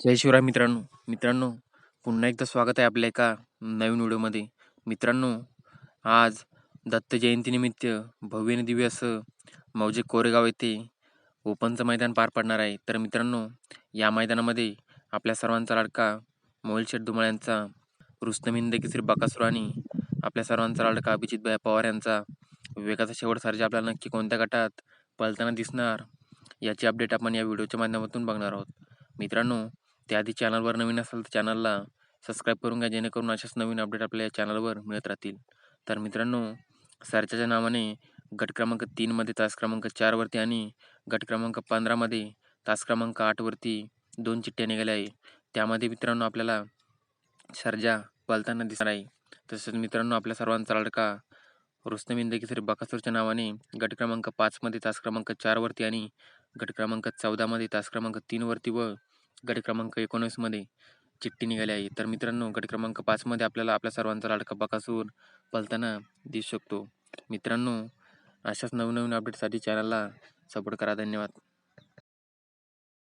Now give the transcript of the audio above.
जय शिवराय मित्रांनो. मित्रांनो पुन्हा एकदा स्वागत आहे आपल्या एका नवीन व्हिडिओमध्ये. मित्रांनो आज दत्त जयंतीनिमित्त भव्य दिव्य असं मौजे कोरेगाव येथे ओपनचं मैदान पार पडणार आहे. तर मित्रांनो या मैदानामध्ये आपल्या सर्वांचा लाडका मोहिल शेठ धुमाळ यांचा रुस्तम हिंद केसरी बकासूर आणि आपल्या सर्वांचा लाडका अभिजितभाई पवार यांचा विवेकाचा शेवट सर्जा आपल्याला नक्की कोणत्या गटात पळताना दिसणार याची अपडेट आपण या व्हिडिओच्या माध्यमातून बघणार आहोत. मित्रांनो त्याआधी चॅनलवर नवीन असाल तर चॅनलला सबस्क्राईब करून घ्या जेणेकरून अशाच नवीन अपडेट आपल्या या चॅनलवर मिळत राहतील. तर मित्रांनो सरच्याच्या नावाने गट क्रमांक तीनमध्ये तास क्रमांक चारवरती आणि गट क्रमांक पंधरामध्ये तास क्रमांक आठवरती दोन चिठ्ठ्या निघाल्या आहे त्यामध्ये मित्रांनो आपल्याला सर्जा पलताना दिसणार आहे. तसेच मित्रांनो आपल्या सर्वांचा लडका रुस्तम इंदकेसरी बकासूरच्या नावाने गट क्रमांक पाचमध्ये तास क्रमांक चारवरती आणि गट क्रमांक चौदामध्ये तास क्रमांक तीनवरती व गट क्रमांक एकोणीसमध्ये चिठ्ठी निघाली आहे. तर मित्रांनो गट क्रमांक पाचमध्ये आपल्याला आपल्या सर्वांचा लाडका बकासूर पलताना दिसू शकतो. मित्रांनो अशाच नवनवीन अपडेटसाठी चॅनलला सपोर्ट करा. धन्यवाद.